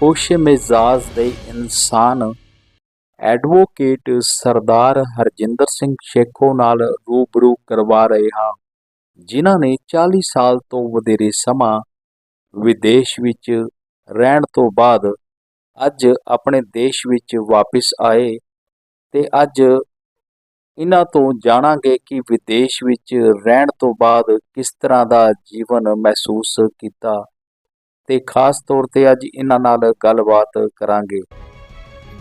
ਖੁਸ਼ ਮਿਜ਼ਾਜ ਦੇ ਇਨਸਾਨ ਐਡਵੋਕੇਟ ਸਰਦਾਰ ਹਰਜਿੰਦਰ ਸਿੰਘ ਸ਼ੇਖੋ ਨਾਲ ਰੂਬਰੂ ਕਰਵਾ ਰਹੇ ਹਾਂ, ਜਿਨ੍ਹਾਂ ਨੇ 40 ਸਾਲ ਤੋਂ ਵਧੇਰੇ ਸਮਾਂ ਵਿਦੇਸ਼ ਵਿੱਚ ਰਹਿਣ ਤੋਂ ਬਾਅਦ ਅੱਜ ਆਪਣੇ ਦੇਸ਼ ਵਿੱਚ ਵਾਪਸ ਆਏ ਤੇ ਅੱਜ ਇਹਨਾਂ ਤੋਂ ਜਾਣਾਂਗੇ ਕਿ ਵਿਦੇਸ਼ ਵਿੱਚ ਰਹਿਣ ਤੋਂ ਬਾਅਦ ਕਿਸ ਤਰ੍ਹਾਂ ਦਾ ਜੀਵਨ ਮਹਿਸੂਸ ਕੀਤਾ। ਤੇ ਖਾਸ ਤੌਰ ਤੇ ਅੱਜ ਇਹਨਾਂ ਨਾਲ ਗੱਲਬਾਤ ਕਰਾਂਗੇ।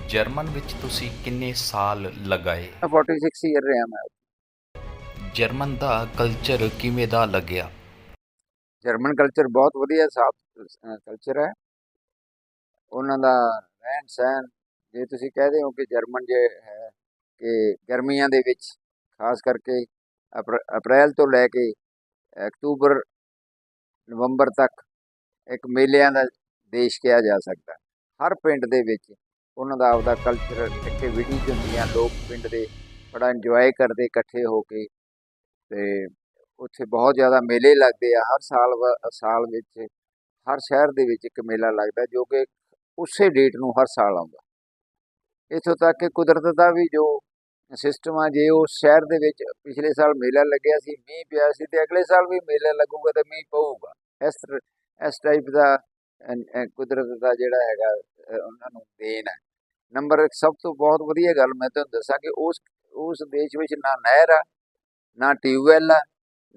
ਜਰਮਨ ਵਿੱਚ ਤੁਸੀਂ ਕਿੰਨੇ ਸਾਲ ਲਗਾਏ? 46 ਈਅਰ ਰਿਹਾ ਮੈਂ। ਜਰਮਨ ਦਾ ਕਲਚਰ ਕਿਵੇਂ ਦਾ ਲੱਗਿਆ? ਜਰਮਨ ਕਲਚਰ ਬਹੁਤ ਵਧੀਆ ਸਾਫ਼ ਕਲਚਰ ਹੈ। ਉਹਨਾਂ ਦਾ ਰਹਿਣ ਸਹਿਣ ਜੇ ਤੁਸੀਂ ਕਹਦੇ ਹੋ ਕਿ ਜਰਮਨ ਜੇ ਹੈ ਕਿ ਗਰਮੀਆਂ ਦੇ ਵਿੱਚ ਖਾਸ ਕਰਕੇ ਅਪ੍ਰ- ਅਪ੍ਰੈਲ ਤੋਂ ਲੈ ਕੇ ਅਕਤੂਬਰ ਨਵੰਬਰ ਤੱਕ ਇੱਕ ਮੇਲਿਆਂ ਦਾ ਦੇਸ਼ ਕਿਹਾ ਜਾ ਸਕਦਾ ਹਰ ਪਿੰਡ ਦੇ ਵਿੱਚ ਉਹਨਾਂ ਦਾ ਆਪਦਾ ਕਲਚਰ ਐਕਟੀਵਿਟੀਜ਼ ਹੁੰਦੀਆਂ, ਲੋਕ ਪਿੰਡ ਦੇ ਬੜਾ ਇੰਜੋਏ ਕਰਦੇ, ਇਕੱਠੇ ਹੋ ਕੇ ਤੇ ਉੱਥੇ ਬਹੁਤ ਜ਼ਿਆਦਾ ਮੇਲੇ ਲੱਗਦੇ ਆ। ਹਰ ਸਾਲ ਵ- ਸਾਲ ਵਿੱਚ, ਹਰ ਸ਼ਹਿਰ ਦੇ ਵਿੱਚ ਇੱਕ ਮੇਲਾ ਲੱਗਦਾ ਜੋ ਕਿ ਉਸੇ ਡੇਟ ਨੂੰ ਹਰ ਸਾਲ ਆਉਂਦਾ। ਇੱਥੋਂ ਤੱਕ ਕਿ ਕੁਦਰਤ ਦਾ ਵੀ ਜੋ ਸਿਸਟਮ ਆ, ਜੇ ਉਸ ਸ਼ਹਿਰ ਦੇ ਵਿੱਚ ਪਿਛਲੇ ਸਾਲ ਮੇਲਾ ਲੱਗਿਆ ਸੀ, ਮੀਂਹ ਪਿਆ ਸੀ ਤੇ ਅਗਲੇ ਸਾਲ ਵੀ ਮੇਲਾ ਲੱਗੂਗਾ ਤੇ ਮੀਂਹ ਪਊਗਾ। ਇਸ ਤਰ੍ਹਾਂ ਇਸ ਟਾਈਪ ਦਾ ਕੁਦਰਤ ਦਾ ਜਿਹੜਾ ਹੈਗਾ ਉਹਨਾਂ ਨੂੰ ਦੇਣ ਹੈ। ਨੰਬਰ ਇੱਕ ਸਭ ਤੋਂ ਬਹੁਤ ਵਧੀਆ ਗੱਲ ਮੈਂ ਤੁਹਾਨੂੰ ਦੱਸਾਂ ਕਿ ਉਸ ਉਸ ਦੇਸ਼ ਵਿੱਚ ਨਾ ਨਹਿਰ ਆ, ਨਾ ਟਿਊਬਵੈਲ ਆ,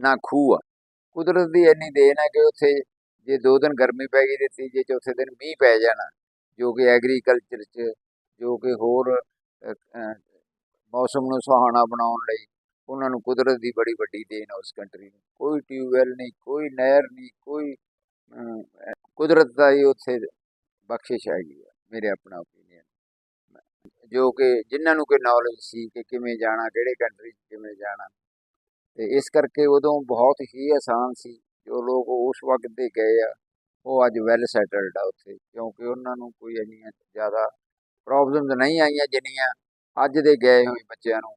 ਨਾ ਖੂਹ ਆ। ਕੁਦਰਤ ਦੀ ਇੰਨੀ ਦੇਣ ਹੈ ਕਿ ਉੱਥੇ ਜੇ ਦੋ ਦਿਨ ਗਰਮੀ ਪੈ ਗਈ ਤੇ ਤੀਜੇ ਚੌਥੇ ਦਿਨ ਮੀਂਹ ਪੈ ਜਾਣਾ, ਜੋ ਕਿ ਐਗਰੀਕਲਚਰ 'ਚ, ਜੋ ਕਿ ਹੋਰ ਮੌਸਮ ਨੂੰ ਸੁਹਾਣਾ ਬਣਾਉਣ ਲਈ ਉਹਨਾਂ ਨੂੰ ਕੁਦਰਤ ਦੀ ਬੜੀ ਵੱਡੀ ਦੇਣ ਹੈ ਉਸ ਕੰਟਰੀ ਨੂੰ। ਕੋਈ ਟਿਊਬਵੈਲ ਨਹੀਂ, ਕੋਈ ਨਹਿਰ ਨਹੀਂ, ਕੋਈ ਕੁਦਰਤ ਦਾ ਹੀ ਉੱਥੇ ਬਖਸ਼ਿਸ਼ ਹੈਗੀ ਹੈ ਮੇਰੇ ਆਪਣਾ ਓਪੀਨੀਅਨ ਜੋ ਕਿ ਜਿਨ੍ਹਾਂ ਨੂੰ ਕੋਈ ਨੌਲੇਜ ਸੀ ਕਿ ਕਿਵੇਂ ਜਾਣਾ, ਕਿਹੜੇ ਕੰਟਰੀ 'ਚ ਕਿਵੇਂ ਜਾਣਾ। ਤੇ ਇਸ ਕਰਕੇ ਉਦੋਂ ਬਹੁਤ ਹੀ ਆਸਾਨ ਸੀ, ਜੋ ਲੋਕ ਉਸ ਵਕਤ ਦੇ ਗਏ ਆ, ਉਹ ਅੱਜ ਵੈਲ ਸੈਟਲਡ ਆ ਉੱਥੇ, ਕਿਉਂਕਿ ਉਹਨਾਂ ਨੂੰ ਕੋਈ ਇੰਨੀਆਂ ਜ਼ਿਆਦਾ ਪ੍ਰੋਬਲਮਸ ਨਹੀਂ ਆਈਆਂ ਜਿੰਨੀਆਂ ਅੱਜ ਦੇ ਗਏ ਹੋਏ ਬੱਚਿਆਂ ਨੂੰ,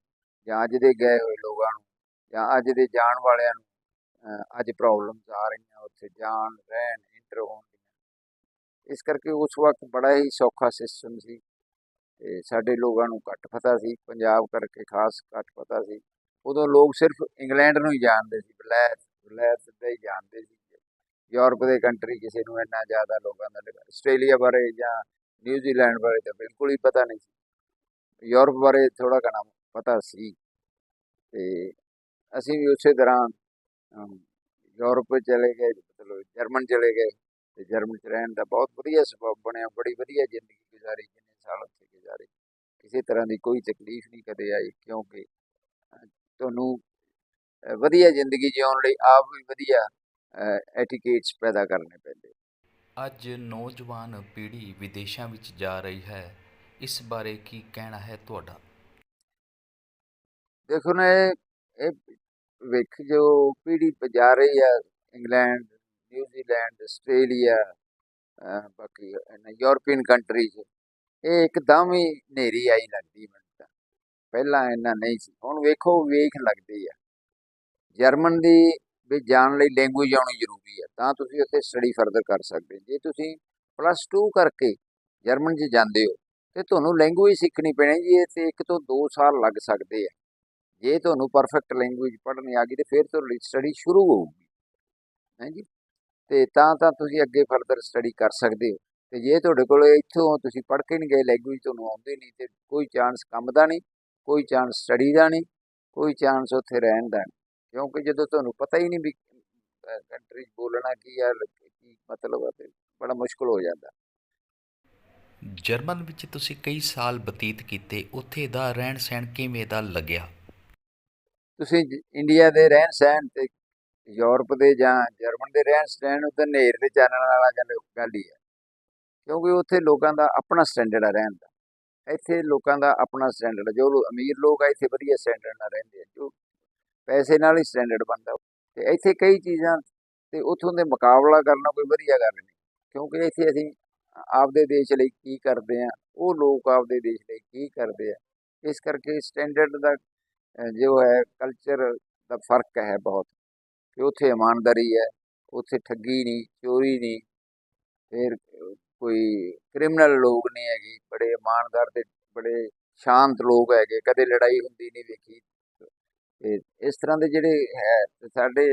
ਜਾਂ ਅੱਜ ਦੇ ਗਏ ਹੋਏ ਲੋਕਾਂ ਨੂੰ, ਜਾਂ ਅੱਜ ਦੇ ਜਾਣ ਵਾਲਿਆਂ ਨੂੰ ਅੱਜ ਪ੍ਰੋਬਲਮਸ ਆ ਰਹੀਆਂ ਉੱਥੇ, ਜਾਣ, ਰਹਿਣ ਇੰਟਰ ਹੋਣ। ਇਸ ਕਰਕੇ ਉਸ ਵਕਤ ਬੜਾ ਹੀ ਸੌਖਾ ਸਿਸਟਮ ਸੀ ਤੇ ਸਾਡੇ ਲੋਕਾਂ ਨੂੰ ਘੱਟ ਪਤਾ ਸੀ, ਪੰਜਾਬ ਕਰਕੇ ਖਾਸ ਘੱਟ ਪਤਾ ਸੀ। ਉਦੋਂ ਲੋਕ ਸਿਰਫ ਇੰਗਲੈਂਡ ਨੂੰ ਹੀ ਜਾਣਦੇ ਸੀ ਵਲੈਤ ਵਲੈਤ ਸਿੱਧਾ ਹੀ ਜਾਣਦੇ ਸੀ। ਯੂਰਪ ਦੇ ਕੰਟਰੀ ਕਿਸੇ ਨੂੰ ਇੰਨਾ ਜ਼ਿਆਦਾ ਲੋਕਾਂ ਦਾ ਨਹੀਂ- ਆਸਟ੍ਰੇਲੀਆ ਬਾਰੇ ਜਾਂ ਨਿਊਜ਼ੀਲੈਂਡ ਬਾਰੇ ਤਾਂ ਬਿਲਕੁਲ ਹੀ ਪਤਾ ਨਹੀਂ ਸੀ। ਯੂਰਪ ਬਾਰੇ ਥੋੜਾ ਘਣਾ ਪਤਾ ਸੀ ਤੇ ਅਸੀਂ ਵੀ ਉਸੇ ਤਰ੍ਹਾਂ ਯੂਰਪ ਚਲੇ ਗਏ, ਮਤਲਬ ਜਰਮਨ ਚਲੇ ਗਏ। ਤੇ ਜਰਮਨ ਚ ਰਹਿਣ ਦਾ ਬਹੁਤ ਵਧੀਆ ਸੁਭਾਅ ਬਣਿਆ ਬੜੀ ਵਧੀਆ ਜ਼ਿੰਦਗੀ ਗੁਜ਼ਾਰੀ ਜਿੰਨੇ ਸਾਲ ਉੱਥੇ ਗੁਜ਼ਾਰੇ। ਕਿਸੇ ਤਰ੍ਹਾਂ ਦੀ ਕੋਈ ਤਕਲੀਫ ਨਹੀਂ ਕਦੇ ਆਈ ਕਿਉਂਕਿ ਤੁਹਾਨੂੰ ਵਧੀਆ ਜ਼ਿੰਦਗੀ ਜਿਉਣ ਲਈ ਆਪ ਵੀ ਵਧੀਆ ਐਟੀਕੇਟਸ ਪੈਦਾ ਕਰਨੇ ਪੈਂਦੇ। ਅੱਜ ਨੌਜਵਾਨ ਪੀੜ੍ਹੀ ਵਿਦੇਸ਼ਾਂ ਵਿੱਚ ਜਾ ਰਹੀ ਹੈ। ਇਸ ਬਾਰੇ ਕੀ ਕਹਿਣਾ ਹੈ ਤੁਹਾਡਾ? ਦੇਖੋ ਨਾ ਇਹ ਵੇਖ ਜੋ ਪੀੜ੍ਹੀ ਜਾ ਰਹੀ ਆ ਇੰਗਲੈਂਡ ਨਿਊਜ਼ੀਲੈਂਡ ਆਸਟ੍ਰੇਲੀਆ ਬਾਕੀ ਯੂਰਪੀਅਨ ਕੰਟਰੀਜ਼ ਇਹ ਇੱਕਦਮ ਹੀ ਨੇਰੀ ਆਈ ਲੱਗਦੀ ਮੈਨੂੰ ਤਾਂ। ਪਹਿਲਾਂ ਇੰਨਾ ਨਹੀਂ ਸੀ, ਹੁਣ ਵੇਖੋ, ਵੇਖ ਲੱਗਦੀ ਆ। ਜਰਮਨ ਦੀ ਵੀ ਜਾਣ ਲਈ ਲੈਂਗੁਏਜ ਆਉਣੀ ਜ਼ਰੂਰੀ ਆ, ਤਾਂ ਤੁਸੀਂ ਉੱਥੇ ਸਟੱਡੀ ਫਰਦਰ ਕਰ ਸਕਦੇ ਜੇ ਤੁਸੀਂ ਪਲੱਸ 2 ਕਰਕੇ ਜਰਮਨ 'ਚ ਜਾਂਦੇ ਹੋ, ਤੇ ਤੁਹਾਨੂੰ ਲੈਂਗੁਏਜ ਸਿੱਖਣੀ ਪੈਣੀ ਜੀ ਇਹ ਤੇ ਇੱਕ ਤੋਂ 2 ਸਾਲ ਲੱਗ ਸਕਦੇ ਆ। ਜੇ ਤੁਹਾਨੂੰ ਪਰਫੈਕਟ ਲੈਂਗੁਏਜ ਪੜ੍ਹਨੀ ਆ ਗਈ, ਤੇ ਫਿਰ ਤੁਹਾਡੀ ਸਟੱਡੀ ਸ਼ੁਰੂ ਹੋਊਗੀ। ਹਾਂਜੀ ਤੇ ਤਾਂ ਤਾਂ ਤੁਸੀਂ ਅੱਗੇ ਫਰਦਰ ਸਟੱਡੀ ਕਰ ਸਕਦੇ ਹੋ। ਤੇ ਜੇ ਤੁਹਾਡੇ ਕੋਲ ਇੱਥੋਂ ਤੁਸੀਂ ਪੜ੍ਹ ਕੇ ਨਹੀਂ ਗਏ ਲੈਂਗੁਏਜ ਤੁਹਾਨੂੰ ਆਉਂਦੀ ਨਹੀਂ ਤੇ ਕੋਈ ਚਾਂਸ ਕੰਮ ਦਾ ਨਹੀਂ ਕੋਈ ਚਾਂਸ ਸਟੱਡੀ ਦਾ ਨਹੀਂ ਕੋਈ ਚਾਂਸ ਉੱਥੇ ਰਹਿਣ ਦਾ ਨਹੀਂ। ਕਿਉਂਕਿ ਜਦੋਂ ਤੁਹਾਨੂੰ ਪਤਾ ਹੀ ਨਹੀਂ ਵੀ ਕੰਟਰੀ ਬੋਲਣਾ ਕੀ ਆ ਕੀ ਮਤਲਬ ਆ ਤੇ ਬੜਾ ਮੁਸ਼ਕਲ ਹੋ ਜਾਂਦਾ। ਜਰਮਨ ਵਿੱਚ ਤੁਸੀਂ ਕਈ ਸਾਲ ਬਤੀਤ ਕੀਤੇ ਉੱਥੇ ਦਾ ਰਹਿਣ ਸਹਿਣ ਕਿਵੇਂ ਦਾ ਲੱਗਿਆ? ਤੁਸੀਂ ਇੰਡੀਆ ਦੇ ਰਹਿਣ ਸਹਿਣ ਤੇ ਯੂਰਪ ਦੇ ਜਾਂ ਜਰਮਨ ਦੇ ਰਹਿਣ ਸਹਿਣ ਉੱਤੇ ਨੇਰ ਦੇ ਚਾਨਣ ਵਾਲਾ ਗੱਲ ਗੱਲ ਹੀ ਹੈ। ਕਿਉਂਕਿ ਉੱਥੇ ਲੋਕਾਂ ਦਾ ਆਪਣਾ ਸਟੈਂਡਰਡ ਆ ਰਹਿਣ ਦਾ। ਇੱਥੇ ਲੋਕਾਂ ਦਾ ਆਪਣਾ ਸਟੈਂਡਰਡ ਜੋ ਅਮੀਰ ਲੋਕ ਆ, ਇੱਥੇ ਵਧੀਆ ਸਟੈਂਡਰਡ ਨਾਲ ਰਹਿੰਦੇ ਆ। ਜੋ ਪੈਸੇ ਨਾਲ ਹੀ ਸਟੈਂਡਰਡ ਬਣਦਾ। ਤੇ ਇੱਥੇ ਕਈ ਚੀਜ਼ਾਂ ਤੇ ਉੱਥੋਂ ਦੇ ਮੁਕਾਬਲਾ ਕਰਨਾ ਕੋਈ ਵਧੀਆ ਗੱਲ ਨਹੀਂ। ਕਿਉਂਕਿ ਇੱਥੇ ਅਸੀਂ ਆਪਦੇ ਦੇਸ਼ ਲਈ ਕੀ ਕਰਦੇ ਆ, ਉਹ ਲੋਕ ਆਪਦੇ ਦੇਸ਼ ਲਈ ਕੀ ਕਰਦੇ ਆ। ਇਸ ਕਰਕੇ ਸਟੈਂਡਰਡ ਦਾ ਜੋ ਹੈ ਕਲਚਰ ਦਾ ਫ਼ਰਕ ਹੈ ਬਹੁਤ। ਕਿ ਉੱਥੇ ਇਮਾਨਦਾਰੀ ਹੈ, ਉੱਥੇ ਠੱਗੀ ਨਹੀਂ, ਚੋਰੀ ਨਹੀਂ, ਫਿਰ ਕੋਈ ਕ੍ਰਿਮੀਨਲ ਲੋਕ ਨਹੀਂ ਹੈਗੇ, ਬੜੇ ਇਮਾਨਦਾਰ ਤੇ ਬੜੇ ਸ਼ਾਂਤ ਲੋਕ ਹੈਗੇ, ਕਦੇ ਲੜਾਈ ਹੁੰਦੀ ਨਹੀਂ ਵੇਖੀ। ਤੇ ਇਸ ਤਰ੍ਹਾਂ ਦੇ ਜਿਹੜੇ ਹੈ ਸਾਡੇ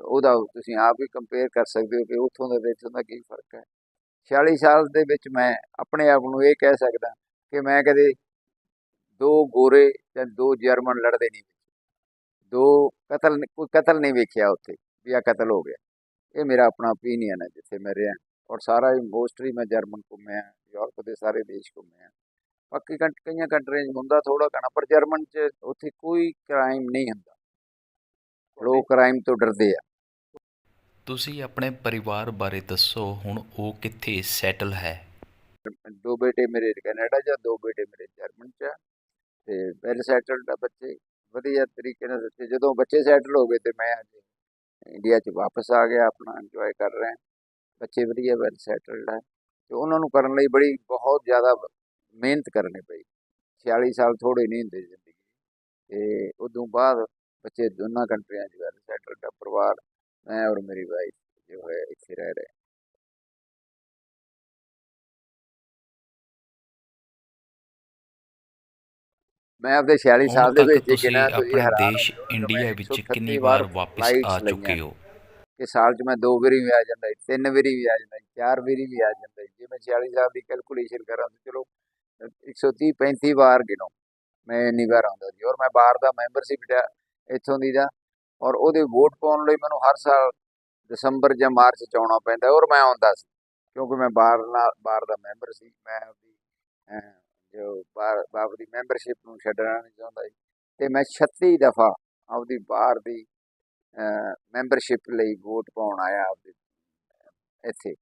ਉਹਦਾ ਤੁਸੀਂ ਆਪ ਹੀ ਕੰਪੇਅਰ ਕਰ ਸਕਦੇ ਹੋ ਕਿ ਉੱਥੋਂ ਦਾ ਤੇ ਇੱਥੋਂ ਦਾ ਕੀ ਫ਼ਰਕ ਹੈ। 46 ਸਾਲ ਦੇ ਵਿੱਚ ਮੈਂ ਆਪਣੇ ਆਪ ਨੂੰ ਇਹ ਕਹਿ ਸਕਦਾ ਕਿ ਮੈਂ ਕਦੇ ਦੋ ਗੋਰੇ ਜਾਂ ਦੋ ਜਰਮਨ ਲੜਦੇ ਨਹੀਂ ਦੋ ਕਤਲ ਕੋਈ ਕਤਲ ਨਹੀਂ ਵੇਖਿਆ ਉੱਥੇ ਵੀ ਆ ਕਤਲ ਹੋ ਗਿਆ। ਇਹ ਮੇਰਾ ਆਪਣਾ ਓਪੀਨੀਅਨ ਹੈ ਜਿੱਥੇ ਮੈਂ ਰਿਹਾ। ਔਰ ਸਾਰਾ ਮੋਸਟਲੀ ਮੈਂ ਜਰਮਨ ਘੁੰਮਿਆ ਯੂਰਪ ਦੇ ਸਾਰੇ ਦੇਸ਼ ਘੁੰਮਿਆ। ਬਾਕੀ ਕਈਆਂ ਕੰਟਰੀਆਂ 'ਚ ਹੁੰਦਾ ਥੋੜਾ ਘਣਾ ਪਰ ਜਰਮਨ 'ਚ ਉੱਥੇ ਕੋਈ ਕ੍ਰਾਈਮ ਨਹੀਂ ਹੁੰਦਾ। ਲੋਕ ਕ੍ਰਾਈਮ ਤੋਂ ਡਰਦੇ ਆ। ਤੁਸੀਂ ਆਪਣੇ ਪਰਿਵਾਰ ਬਾਰੇ ਦੱਸੋ ਹੁਣ ਉਹ ਕਿੱਥੇ ਸੈਟਲ ਹੈ? ਦੋ ਬੇਟੇ ਮੇਰੇ ਕੈਨੇਡਾ 'ਚ ਦੋ ਬੇਟੇ ਮੇਰੇ ਜਰਮਨ 'ਚ ਤੇ ਵੈਲ ਸੈਟਲਡ ਆ ਬੱਚੇ। ਵਧੀਆ ਤਰੀਕੇ ਨਾਲ ਬੱਚੇ ਜਦੋਂ ਬੱਚੇ ਸੈਟਲ ਹੋ ਗਏ ਤੇ ਮੈਂ ਅੱਜ ਇੰਡੀਆ 'ਚ ਵਾਪਸ ਆ ਗਿਆ, ਆਪਣਾ ਇੰਜੋਏ ਕਰ ਰਿਹਾ। ਬੱਚੇ ਵਧੀਆ ਵੈਲ ਸੈਟਲਡ ਹੈ ਤੇ ਉਹਨਾਂ ਨੂੰ ਕਰਨ ਲਈ ਬੜੀ, ਬਹੁਤ ਜ਼ਿਆਦਾ ਮਿਹਨਤ ਕਰਨੀ ਪਈ। 46 ਸਾਲ ਥੋੜੇ ਨਹੀਂ ਹੁੰਦੇ ਜ਼ਿੰਦਗੀ। 'ਚ। ਤੇ ਉਦੋਂ ਬਾਅਦ ਬੱਚੇ ਦੋਨਾਂ ਕੰਟਰੀਆਂ 'ਚ ਵੈਲ ਸੈਟਲਡ ਆ, ਪਰਿਵਾਰ, ਮੈਂ ਔਰ ਮੇਰੀ ਵਾਈਫ ਜੋ ਹੈ ਇੱਥੇ ਰਹਿ ਰਹੇ। ਮੈਂ ਆਪਦੇ 46 ਹੁਣ ਸਾਲ ਦੇ ਵਿੱਚ ਗਿਣਾ ਤੁਸੀਂ ਆਪਣੇ ਦੇਸ਼। ਇੰਡੀਆ ਵਿੱਚ 138 ਕਿੰਨੀ ਵਾਰ ਵਾਪਸ ਆ ਚੁੱਕੇ ਹੋ ਕਿ ਸਾਲ 'ਚ ਮੈਂ ਦੋ ਵਾਰੀ ਵੀ ਆ ਜਾਂਦਾ ਸੀ, ਤਿੰਨ ਵਾਰੀ ਵੀ ਆ ਜਾਂਦਾ ਸੀ, ਚਾਰ ਵਾਰੀ ਵੀ ਆ ਜਾਂਦਾ ਸੀ। ਜੇ ਮੈਂ 46 ਸਾਲ ਦੀ ਕੈਲਕੂਲੇਸ਼ਨ ਕਰਾਂ ਤਾਂ ਚਲੋ 130 35 ਵਾਰ ਗਿਣੋ ਮੈਂ ਇੰਨੀ ਵਾਰ ਆਉਂਦਾ ਸੀ ਔਰ ਮੈਂ ਬਾਹਰ ਦਾ ਮੈਂਬਰਸ਼ਿਪ ਲਿਆ ਇੱਥੋਂ ਦੀ ਦਾ ਔਰ ਉਹਦੇ ਵੋਟ ਪਾਉਣ ਲਈ ਮੈਨੂੰ ਹਰ ਸਾਲ ਦਸੰਬਰ ਜਾਂ ਮਾਰਚ 'ਚ ਆਉਣਾ ਪੈਂਦਾ ਔਰ ਮੈਂ ਆਉਂਦਾ ਸੀ ਕਿਉਂਕਿ ਮੈਂ ਬਾਹਰ ਨਾਲ ਬਾਹਰ ਦਾ ਮੈਂਬਰ ਸੀ ਮੈਂ ਆਪਦੀ ਬਾਹਰ ਬਾਪ ਦੀ ਮੈਂਬਰਸ਼ਿਪ ਨੂੰ ਛੱਡਣਾ ਨਹੀਂ ਚਾਹੁੰਦਾ ਜੀ। ਤੇ ਮੈਂ 36 ਦਫਾ ਆਪਦੀ ਬਾਹਰ ਦੀ ਮੈਂਬਰਸ਼ਿਪ ਲਈ ਵੋਟ ਪਾਉਣ ਆਇਆ ਆਪਦੇ, ਇੱਥੇ।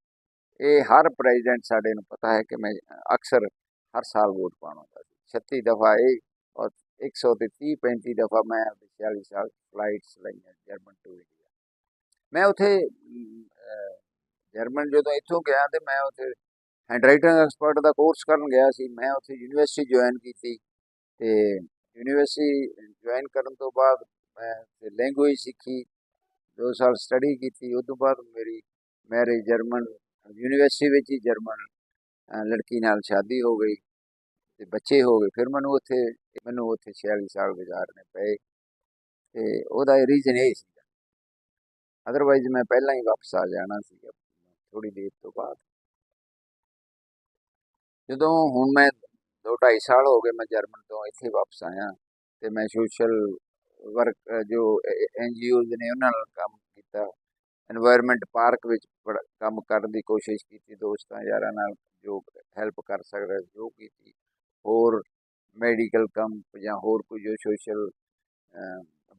ਇਹ ਹਰ ਪ੍ਰੈਜ਼ੀਡੈਂਟ ਸਾਡੇ ਨੂੰ ਪਤਾ ਹੈ ਕਿ ਮੈਂ ਅਕਸਰ ਹਰ ਸਾਲ ਵੋਟ ਪਾਉਣ ਆਉਂਦਾ ਸੀ। 36 ਦਫਾ ਇਹ ਔਰ 130 35 ਦਫਾ ਮੈਂ ਆਪਦੇ 46 ਸਾਲ ਫਲਾਈਟਸ ਲਈਆਂ ਜਰਮਨ ਟੂ ਇੰਡੀਆ ਮੈਂ ਉੱਥੇ ਜਰਮਨ ਜਦੋਂ ਇੱਥੋਂ ਗਿਆ ਤੇ ਮੈਂ ਉੱਥੇ ਹੈਂਡਰਾਈਟਿੰਗ ਐਕਸਪਰਟ ਦਾ ਕੋਰਸ ਕਰਨ ਗਿਆ ਸੀ। ਮੈਂ ਉੱਥੇ ਯੂਨੀਵਰਸਿਟੀ ਜੁਆਇਨ ਕੀਤੀ। ਤੇ ਯੂਨੀਵਰਸਿਟੀ ਜੁਆਇਨ ਕਰਨ ਤੋਂ ਬਾਅਦ ਮੈਂ ਲੈਂਗੁਏਜ ਸਿੱਖੀ। ਦੋ ਸਾਲ ਸਟੱਡੀ ਕੀਤੀ। ਉਸ ਤੋਂ ਬਾਅਦ ਮੇਰੀ ਮੈਰਿਜ ਜਰਮਨ ਯੂਨੀਵਰਸਿਟੀ ਵਿੱਚ ਹੀ ਜਰਮਨ ਲੜਕੀ ਨਾਲ ਸ਼ਾਦੀ ਹੋ ਗਈ। ਤੇ ਬੱਚੇ ਹੋ ਗਏ। ਫਿਰ ਮੈਨੂੰ ਉੱਥੇ ਮੈਨੂੰ ਉੱਥੇ 46 ਸਾਲ ਗੁਜ਼ਾਰਨੇ ਪਏ। ਤੇ ਉਹਦਾ ਰੀਜ਼ਨ ਇਹ ਸੀ ਅਦਰਵਾਈਜ਼ ਮੈਂ ਪਹਿਲਾਂ ਹੀ ਵਾਪਸ ਆ ਜਾਣਾ ਸੀ ਥੋੜੀ ਦੇਰ ਤੋਂ ਬਾਅਦ। ਜਦੋਂ ਹੁਣ ਮੈਂ 2.5 ਸਾਲ ਹੋ ਗਏ ਮੈਂ ਜਰਮਨ ਤੋਂ ਇੱਥੇ ਵਾਪਸ ਆਇਆ ਤੇ ਮੈਂ ਸੋਸ਼ਲ ਵਰਕ ਜੋ ਐਨਜੀਓਜ਼ ਨੇ ਉਹਨਾਂ ਨਾਲ ਕੰਮ ਕੀਤਾ এনवायरमेंट ਪਾਰਕ ਵਿੱਚ ਕੰਮ ਕਰਨ ਦੀ ਕੋਸ਼ਿਸ਼ ਕੀਤੀ, ਦੋਸਤਾਂ ਯਾਰਾਂ ਨਾਲ ਜੋ ਹੈਲਪ ਕਰ ਸਕਦਾ, ਜੋ ਕੀਤੀ ਹੋਰ ਮੈਡੀਕਲ ਕੰਮ ਜਾਂ ਹੋਰ ਕੋਈ ਜੋ ਸੋਸ਼ਲ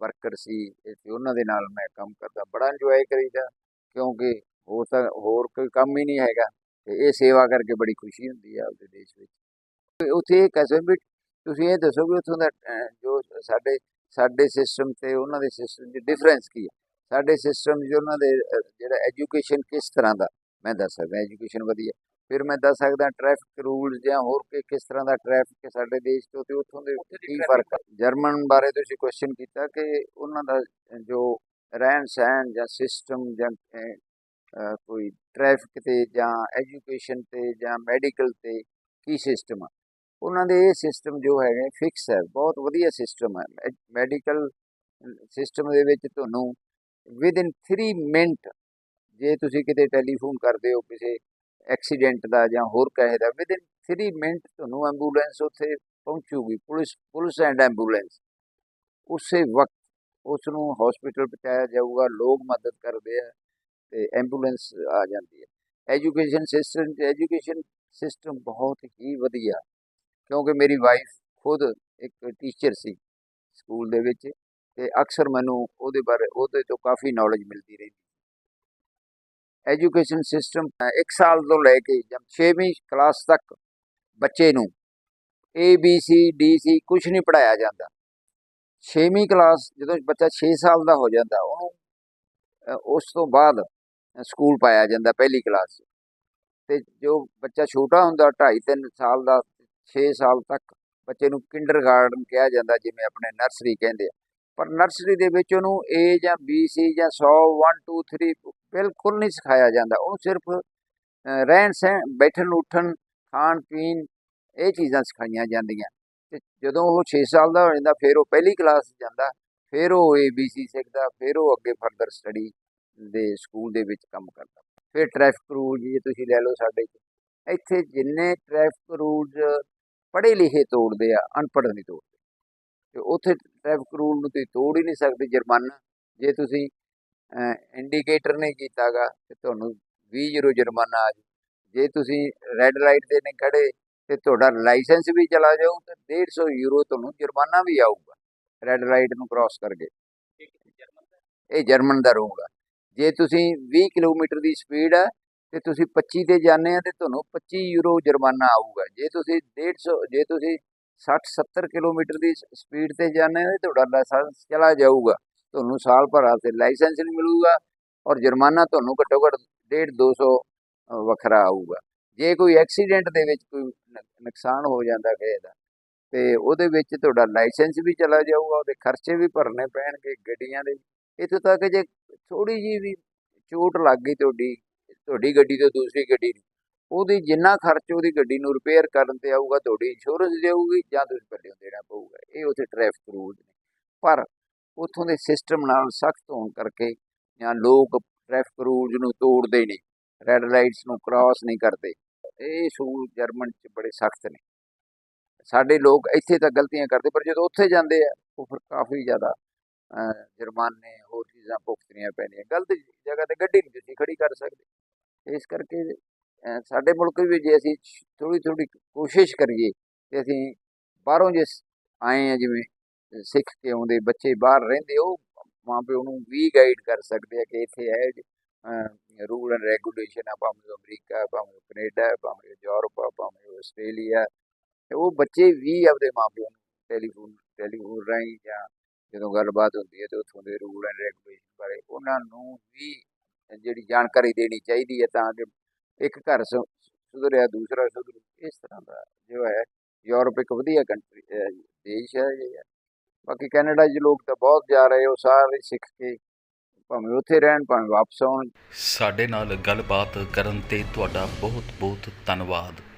ਵਰਕਰ ਸੀ ਤੇ ਉਹਨਾਂ ਦੇ ਨਾਲ ਮੈਂ ਕੰਮ ਕਰਦਾ, ਬੜਾ ਇੰਜੋਏ ਕਰੀਦਾ ਕਿਉਂਕਿ ਹੋਰ ਤਾਂ, ਹੋਰ ਕੋਈ ਕੰਮ ਹੀ ਨਹੀਂ ਹੈਗਾ। ਤੇ ਇਹ ਸੇਵਾ ਕਰਕੇ ਬੜੀ ਖੁਸ਼ੀ ਹੁੰਦੀ ਹੈ ਆਪਦੇ ਦੇਸ਼ ਵਿੱਚ। ਉੱਥੇ ਇਹ ਕਸਮ ਵੀ ਤੁਸੀਂ ਇਹ ਦੱਸੋ ਵੀ ਉੱਥੋਂ ਦਾ ਜੋ ਸਾਡੇ ਸਾਡੇ ਸਿਸਟਮ ਤੇ ਉਹਨਾਂ ਦੇ ਸਿਸਟਮ 'ਚ ਡਿਫਰੈਂਸ ਕੀ ਹੈ ਸਾਡੇ ਸਿਸਟਮ 'ਚ ਉਹਨਾਂ ਦੇ ਜਿਹੜਾ ਐਜੂਕੇਸ਼ਨ ਕਿਸ ਤਰ੍ਹਾਂ ਦਾ? ਮੈਂ ਦੱਸ ਸਕਦਾ ਐਜੂਕੇਸ਼ਨ ਵਧੀਆ। ਫਿਰ ਮੈਂ ਦੱਸ ਸਕਦਾ ਟ੍ਰੈਫਿਕ ਰੂਲਸ ਜਾਂ ਹੋਰ ਕਿ ਕਿਸ ਤਰ੍ਹਾਂ ਦਾ ਟ੍ਰੈਫਿਕ ਹੈ ਸਾਡੇ ਦੇਸ਼ ਤੋਂ ਤੇ ਉੱਥੋਂ ਦੇ ਕੀ ਫ਼ਰਕ ਹੈ ਜਰਮਨ ਬਾਰੇ ਤੁਸੀਂ ਕੁਐਸਚਨ ਕੀਤਾ ਕਿ ਉਹਨਾਂ ਦਾ ਜੋ ਰਹਿਣ ਸਹਿਣ ਜਾਂ ਸਿਸਟਮ ਜਾਂ ਕੋਈ ਟ੍ਰੈਫਿਕ ਤੇ ਜਾਂ ਐਜੂਕੇਸ਼ਨ ਤੇ ਜਾਂ ਮੈਡੀਕਲ ਤੇ ਕੀ ਸਿਸਟਮ ਆ। ਉਹਨਾਂ ਦੇ ਇਹ ਸਿਸਟਮ ਜੋ ਹੈਗੇ ਫਿਕਸ ਹੈ, ਬਹੁਤ ਵਧੀਆ ਸਿਸਟਮ ਹੈ। ਮੈਡੀਕਲ ਸਿਸਟਮ ਦੇ ਵਿੱਚ ਤੁਹਾਨੂੰ ਵਿਦ ਇਨ 3 ਮਿੰਟ ਜੇ ਤੁਸੀਂ ਕਿਤੇ ਟੈਲੀਫੋਨ ਕਰਦੇ ਹੋ, ਕਿਸੇ ਐਕਸੀਡੈਂਟ ਦਾ ਜਾਂ ਹੋਰ ਕਹੇ ਦਾ ਵਿਦ ਇਨ 3 ਮਿੰਟ ਤੁਹਾਨੂੰ ਐਂਬੂਲੈਂਸ ਉੱਥੇ ਪਹੁੰਚੂਗੀ, ਪੁਲਿਸ ਪੁਲਿਸ ਐਂਡ ਐਂਬੂਲੈਂਸ ਉਸੇ ਵਕਤ ਉਸ ਨੂੰ ਹਸਪੀਟਲ ਪਹੁੰਚਾਇਆ ਜਾਊਗਾ, ਲੋਕ ਮਦਦ ਕਰਦੇ ਆ। ਐਂਬੂਲੈਂਸ ਆ ਜਾਂਦੀ ਹੈ। ਐਜੂਕੇਸ਼ਨ ਸਿਸਟਮ ਐਜੂਕੇਸ਼ਨ ਸਿਸਟਮ ਬਹੁਤ ਹੀ ਵਧੀਆ, ਕਿਉਂਕਿ ਮੇਰੀ ਵਾਈਫ ਖੁਦ ਇੱਕ ਟੀਚਰ ਸੀ ਸਕੂਲ ਦੇ ਵਿੱਚ ਤੇ ਅਕਸਰ ਮੈਨੂੰ ਉਹਦੇ ਬਾਰੇ, ਉਹਦੇ ਤੋਂ ਕਾਫੀ ਨੌਲੇਜ ਮਿਲਦੀ ਰਹਿੰਦੀ ਐਜੂਕੇਸ਼ਨ ਸਿਸਟਮ 1 ਸਾਲ ਤੋਂ ਲੈ ਕੇ ਜਦ 6ਵੀਂ ਕਲਾਸ ਤੱਕ ਬੱਚੇ ਨੂੰ A B C D C ਕੁਝ ਨਹੀਂ ਪੜਾਇਆ ਜਾਂਦਾ। 6ਵੀਂ ਕਲਾਸ ਜਦੋਂ ਬੱਚਾ 6 ਸਾਲ ਦਾ ਹੋ ਜਾਂਦਾ, ਉਹਨੂੰ ਉਸ ਤੋਂ ਬਾਅਦ ਸਕੂਲ ਪਾਇਆ ਜਾਂਦਾ ਪਹਿਲੀ ਕਲਾਸ 'ਚ। ਤੇ ਜੋ ਬੱਚਾ ਛੋਟਾ ਹੁੰਦਾ 2.5 3 ਸਾਲ ਦਾ 6 ਸਾਲ ਤੱਕ ਬੱਚੇ ਨੂੰ ਕਿੰਡਰਗਾਰਟਨ ਕਿਹਾ ਜਾਂਦਾ ਜਿਵੇਂ ਆਪਣੇ ਨਰਸਰੀ ਕਹਿੰਦੇ ਆ। ਪਰ ਨਰਸਰੀ ਦੇ ਵਿੱਚ ਉਹਨੂੰ ਏ ਜਾਂ ਬੀ ਸੀ ਜਾਂ 100 1 2 3 ਬਿਲਕੁਲ ਨਹੀਂ ਸਿਖਾਇਆ ਜਾਂਦਾ। ਉਹਨੂੰ ਸਿਰਫ ਰਹਿਣ ਸਹਿਣ, ਬੈਠਣ, ਉੱਠਣ, ਖਾਣ, ਪੀਣ ਇਹ ਚੀਜ਼ਾਂ ਸਿਖਾਈਆਂ ਜਾਂਦੀਆਂ। ਤੇ ਜਦੋਂ ਉਹ 6 ਸਾਲ ਦਾ ਹੋ ਜਾਂਦਾ, ਫਿਰ ਉਹ ਪਹਿਲੀ ਕਲਾਸ ਜਾਂਦਾ, ਫਿਰ ਉਹ ਏਬੀਸੀ ਸਿੱਖਦਾ, ਫਿਰ ਉਹ ਅੱਗੇ ਫਰਦਰ ਸਟੱਡੀ ਦੇ ਸਕੂਲ ਦੇ ਵਿੱਚ ਕੰਮ ਕਰਦਾ। ਫਿਰ ਟ੍ਰੈਫਿਕ ਰੂਲ ਜੇ ਤੁਸੀਂ ਲੈ ਲਓ ਸਾਡੇ 'ਚ ਇੱਥੇ ਜਿੰਨੇ ਟ੍ਰੈਫਿਕ ਰੂਲਸ ਪੜ੍ਹੇ ਲਿਖੇ ਤੋੜਦੇ ਆ ਅਨਪੜ੍ਹ ਨਹੀਂ ਤੋੜਦੇ। ਤੇ ਉੱਥੇ ਟ੍ਰੈਫਿਕ ਰੂਲ ਨੂੰ ਤੁਸੀਂ ਤੋੜ ਹੀ ਨਹੀਂ ਸਕਦੇ ਜੁਰਮਾਨਾ। ਜੇ ਤੁਸੀਂ ਇੰਡੀਕੇਟਰ ਨਹੀਂ ਕੀਤਾਗਾ ਤੇ ਤੁਹਾਨੂੰ 20 ਯੂਰੋ ਜੁਰਮਾਨਾ ਆ ਜਾਊ। ਜੇ ਤੁਸੀਂ ਰੈੱਡ ਲਾਈਟ ਤੇ ਨਹੀਂ ਖੜੇ ਤੇ ਤੁਹਾਡਾ ਲਾਇਸੈਂਸ ਵੀ ਚਲਾ ਜਾਊ ਤੇ 150 ਯੂਰੋ ਤੁਹਾਨੂੰ ਜੁਰਮਾਨਾ ਵੀ ਆਊਗਾ। ਰੈੱਡ ਲਾਈਟ ਨੂੰ ਕ੍ਰਾਸ ਕਰਕੇ। ਇਹ ਜਰਮਨ ਦਾ? ਰੂਲ ਆ। ਜੇ ਤੁਸੀਂ 20 ਕਿਲੋਮੀਟਰ ਦੀ ਸਪੀਡ ਹੈ ਤੇ ਤੁਸੀਂ 25 ਤੇ ਜਾਂਦੇ ਆ, ਤੇ ਤੁਹਾਨੂੰ 25 ਯੂਰੋ ਜੁਰਮਾਨਾ ਆਊਗਾ। ਜੇ ਤੁਸੀਂ 150 ਜੇ ਤੁਸੀਂ 60 70 ਕਿਲੋਮੀਟਰ ਦੀ ਸਪੀਡ ਤੇ ਜਾਂਦੇ ਆ, ਤੇ ਤੁਹਾਡਾ ਲਾਇਸੈਂਸ ਚਲਾ ਜਾਊਗਾ। ਤੁਹਾਨੂੰ ਸਾਲ ਭਰ ਵਾਸਤੇ ਲਾਇਸੈਂਸ ਨਹੀਂ ਮਿਲੂਗਾ ਔਰ ਜੁਰਮਾਨਾ ਤੁਹਾਨੂੰ ਘੱਟੋ ਘੱਟ 1.5 200 ਵੱਖਰਾ ਆਊਗਾ। ਜੇ ਕੋਈ ਐਕਸੀਡੈਂਟ ਦੇ ਵਿੱਚ ਕੋਈ ਨ- ਨੁਕਸਾਨ ਹੋ ਜਾਂਦਾ ਕਿਸੇ ਦਾ ਤੇ ਉਹਦੇ ਵਿੱਚ ਤੁਹਾਡਾ ਲਾਇਸੈਂਸ ਵੀ ਚਲਾ ਜਾਊਗਾ, ਉਹਦੇ ਖਰਚੇ ਵੀ ਭਰਨੇ ਪੈਣਗੇ ਗੱਡੀਆਂ ਦੇ। ਇੱਥੋਂ ਤੱਕ ਜੇ ਥੋੜੀ ਜੀ ਵੀ ਚੋਟ ਲੱਗ ਗਈ ਤੁਹਾਡੀ ਤੁਹਾਡੀ ਗੱਡੀ ਤੋਂ ਦੂਸਰੀ ਗੱਡੀ ਨੂੰ। ਉਹਦੀ ਜਿੰਨਾ ਖਰਚ ਉਹਦੀ ਗੱਡੀ ਨੂੰ ਰਿਪੇਅਰ ਕਰਨ ਤੇ ਆਊਗਾ, ਤੁਹਾਡੀ ਇੰਸ਼ੋਰੈਂਸ ਦੇਊਗੀ ਜਾਂ ਤੁਸੀਂ ਪੱਲਿਓਂ ਦੇਣਾ ਪਊਗਾ। ਇਹ ਉੱਥੇ ਟ੍ਰੈਫਿਕ ਰੂਲ ਨੇ। ਪਰ ਉੱਥੋਂ ਦੇ ਸਿਸਟਮ ਨਾਲ ਸਖਤ ਹੋਣ ਕਰਕੇ ਜਾਂ ਲੋਕ ਟ੍ਰੈਫਿਕ ਰੂਲਸ ਨੂੰ ਤੋੜਦੇ ਨੇ ਰੈੱਡ ਲਾਈਟਸ ਨੂੰ ਕ੍ਰਾਸ ਨਹੀਂ ਕਰਦੇ, ਇਹ ਸੂਲ ਜਰਮਨ ਚ ਬੜੇ ਸਖਤ ਨੇ। ਸਾਡੇ ਲੋਕ ਇੱਥੇ ਤਾਂ ਗਲਤੀਆਂ ਕਰਦੇ, ਪਰ ਜਦੋਂ ਉੱਥੇ ਜਾਂਦੇ ਆ, ਉਹ ਫਿਰ ਕਾਫੀ ਜ਼ਿਆਦਾ ਜੁਰਮਾਨੇ ਹੋਰ ਚੀਜ਼ਾਂ ਭੁਗਤਣੀਆਂ ਪੈਣੀਆਂ। ਗਲਤ ਜਗ੍ਹਾ ਤੇ ਗੱਡੀ ਨਹੀਂ ਤੁਸੀਂ ਖੜੀ ਕਰ ਸਕਦੇ। ਇਸ ਕਰਕੇ ਸਾਡੇ ਮੁਲਕ ਵਿੱਚ ਜੇ ਅਸੀਂ ਥੋੜੀ ਥੋੜੀ ਕੋਸ਼ਿਸ਼ ਕਰੀਏ ਕਿ ਅਸੀਂ ਬਾਹਰੋਂ ਜੇ ਆਏ ਆ ਜਿਵੇਂ ਸਿੱਖ ਕੇ ਆਉਂਦੇ, ਬੱਚੇ ਬਾਹਰ ਰਹਿੰਦੇ, ਉਹ ਮਾਂ ਪਿਓ ਨੂੰ ਵੀ ਗਾਈਡ ਕਰ ਸਕਦੇ ਆ ਕਿ ਇੱਥੇ ਹੈ ਰੂਲ ਐਂਡ ਰੈਗੂਲੇਸ਼ਨ ਆ, ਭਾਵੇਂ ਉਹ ਅਮਰੀਕਾ, ਭਾਵੇਂ ਉਹ ਕੈਨੇਡਾ, ਭਾਵੇਂ ਉਹ ਯੂਰਪ ਆ ਭਾਵੇਂ ਉਹ ਆਸਟ੍ਰੇਲੀਆ। ਤੇ ਉਹ ਬੱਚੇ ਵੀ ਆਪਦੇ ਮਾਂ ਪਿਓ ਨੂੰ ਟੈਲੀਫੋਨ ਟੈਲੀਫੋਨ ਰਾਹੀਂ ਜਾਂ ਜਦੋਂ ਗੱਲਬਾਤ ਹੁੰਦੀ ਹੈ ਤੇ ਉੱਥੋਂ ਦੇ ਰੂਲ ਐਂਡ ਰੈਗੂਲੇਸ਼ਨ ਬਾਰੇ ਉਹਨਾਂ ਨੂੰ ਵੀ ਜਿਹੜੀ ਜਾਣਕਾਰੀ ਦੇਣੀ ਚਾਹੀਦੀ ਹੈ ਤਾਂ ਕਿ ਇੱਕ ਘਰ ਸੁ- ਸੁਧਰਿਆ, ਦੂਸਰਾ ਸੁਧਰੂ। ਇਸ ਤਰ੍ਹਾਂ ਦਾ ਜੋ ਹੈ, ਯੂਰਪ ਇੱਕ ਵਧੀਆ ਕੰਟਰੀ ਦੇਸ਼ ਹੈ ਇਹ। ਬਾਕੀ ਕੈਨੇਡਾ 'ਚ ਲੋਕ ਤਾਂ ਬਹੁਤ ਜਾ ਰਹੇ, ਉਹ ਸਾਰੇ ਸਿੱਖ ਕੇ ਭਾਵੇਂ ਉੱਥੇ ਰਹਿਣ, ਭਾਵੇਂ ਵਾਪਸ ਆਉਣ। ਸਾਡੇ ਨਾਲ ਗੱਲਬਾਤ ਕਰਨ ਤੇ ਤੁਹਾਡਾ ਬਹੁਤ ਬਹੁਤ ਧੰਨਵਾਦ।